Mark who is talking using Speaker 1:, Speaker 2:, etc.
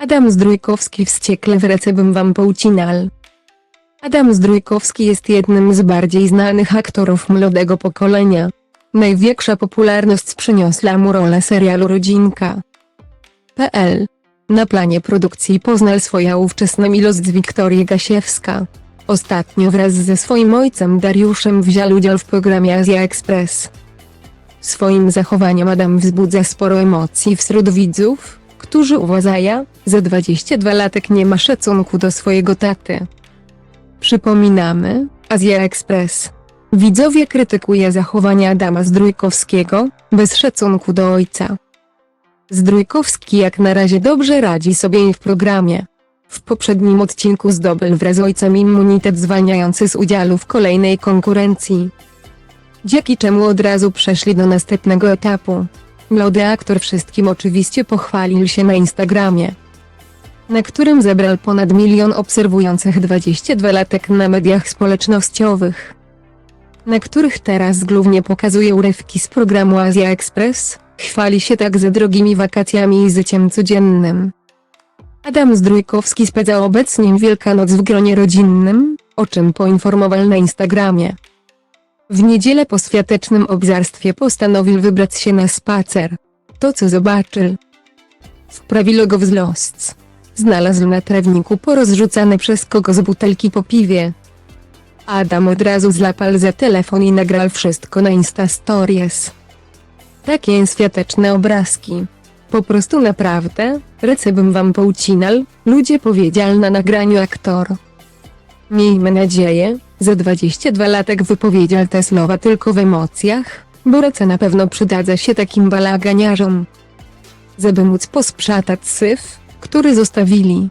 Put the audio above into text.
Speaker 1: Adam Zdrójkowski wściekle wraca bym wam poucinal. Adam Zdrójkowski jest jednym z bardziej znanych aktorów młodego pokolenia. Największa popularność przyniosła mu rolę serialu Rodzinka. PL. Na planie produkcji poznał swoja ówczesna miłość Wiktorię Gasiewska. Ostatnio wraz ze swoim ojcem Dariuszem wziął udział w programie Azja Express. Swoim zachowaniem Adam wzbudza sporo emocji wśród widzów, którzy uważają, że 22 latek nie ma szacunku do swojego taty. Przypominamy, Azja Express. Widzowie krytykuje zachowanie Adama Zdrójkowskiego, bez szacunku do ojca. Zdrójkowski jak na razie dobrze radzi sobie w programie. W poprzednim odcinku zdobył wraz z ojcem immunitet zwalniający z udziału w kolejnej konkurencji. Dzięki czemu od razu przeszli do następnego etapu. Młody aktor wszystkim oczywiście pochwalił się na Instagramie, na którym zebrał ponad milion obserwujących 22 latek na mediach społecznościowych, na których teraz głównie pokazuje urywki z programu Azja Express, chwali się tak ze drogimi wakacjami i życiem codziennym. Adam Zdrójkowski spędza obecnie Wielkanoc w gronie rodzinnym, o czym poinformował na Instagramie. W niedzielę po świątecznym obżarstwie postanowił wybrać się na spacer. To co zobaczył. Wprawiło go w zlost. Znalazł na trawniku porozrzucane przez kogo z butelki po piwie. Adam od razu złapał za telefon i nagrał wszystko na Insta Stories. Takie świąteczne obrazki. Po prostu naprawdę, recę bym wam poucinal, ludzie powiedział na nagraniu aktor. Miejmy nadzieję, że 22 latek wypowiedział te słowa tylko w emocjach, bo rece na pewno przydadza się takim balaganiarzom. Żeby móc posprzątać syf, który zostawili.